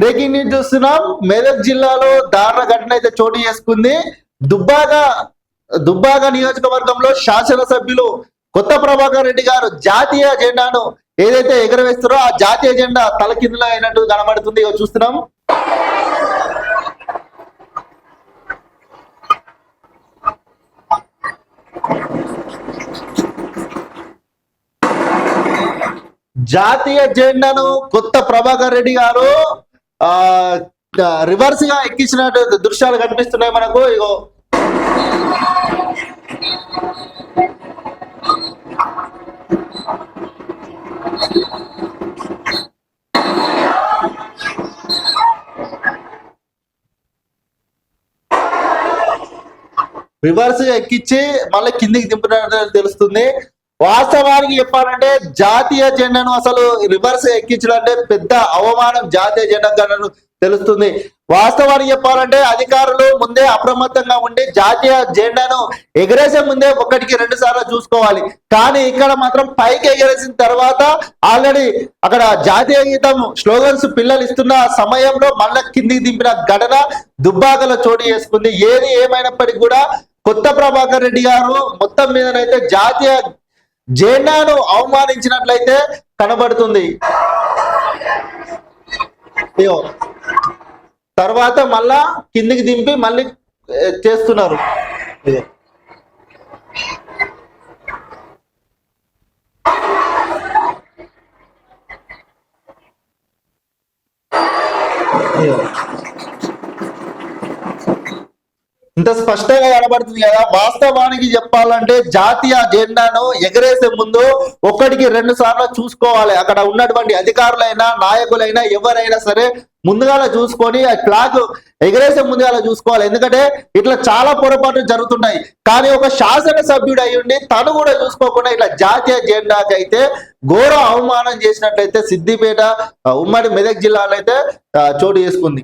Breaking news చూస్తున్నాం. మెదక్ జిల్లాలో దారుణ ఘటన అయితే చోటు చేసుకుంది. దుబ్బాక దుబ్బాక నియోజకవర్గంలో శాసనసభ్యులు కొత్త ప్రభాకర్ రెడ్డి గారు జాతీయ జెండాను ఏదైతే ఎగరవేస్తారో ఆ జాతీయ జెండా తలకిందులో అయినట్టు కనబడుతుంది. ఇగో చూస్తున్నాం. జాతీయ జెండాను కొత్త ప్రభాకర్ రెడ్డి గారు ఆ రివర్స్గా ఎక్కించిన దృశ్యాలు కనిపిస్తున్నాయి మనకు. ఇగో. రివర్స్ ఎక్కించి మళ్ళీ కిందికి దింపినట్టు తెలుస్తుంది. వాస్తవానికి చెప్పాలంటే జాతీయ జెండాను అసలు రివర్స్ ఎక్కించడం అంటే పెద్ద అవమానం జాతీయ జెండా కన్నా తెలుస్తుంది. వాస్తవానికి చెప్పాలంటే అధికారులు ముందే అప్రమత్తంగా ఉండి జాతీయ జెండాను ఎగరేసే ముందే ఒకటికి రెండు సార్లు చూసుకోవాలి. కానీ ఇక్కడ మాత్రం పైకి ఎగరేసిన తర్వాత ఆల్రెడీ అక్కడ జాతీయ గీతం స్లోగన్స్ పిల్లలు ఇస్తున్న సమయంలో మళ్ళా కిందికి దింపిన ఘటన దుబ్బాకలో చోటు చేసుకుంది. ఏది ఏమైనప్పటికీ కూడా కొత్త ప్రభాకర్ రెడ్డి గారు మొత్తం మీదనైతే జాతీయ జెండాను అవమానించినట్లయితే కనబడుతుంది. తర్వాత మళ్ళా కిందికి దింపి మళ్ళీ చేస్తున్నారు. Yeah. ఇంత స్పష్టంగా కనబడుతుంది కదా. వాస్తవానికి చెప్పాలంటే జాతీయ జెండాను ఎగరేసే ముందు ఒక్కటికి రెండు సార్లు చూసుకోవాలి. అక్కడ ఉన్నటువంటి అధికారులైనా నాయకులైనా ఎవరైనా సరే ముందుగాల చూసుకొని ఆ ఫ్లాగ్ ఎగరేసే ముందుగాల చూసుకోవాలి. ఎందుకంటే ఇట్లా చాలా పొరపాట్లు జరుగుతున్నాయి. కానీ ఒక శాసన సభ్యుడు అయ్యుండి తను కూడా చూసుకోకుండా ఇట్లా జాతీయ జెండాకి అయితే ఘోర అవమానం చేసినట్లయితే సిద్దిపేట ఉమ్మడి మెదక్ జిల్లాలో అయితే చోటు చేసుకుంది.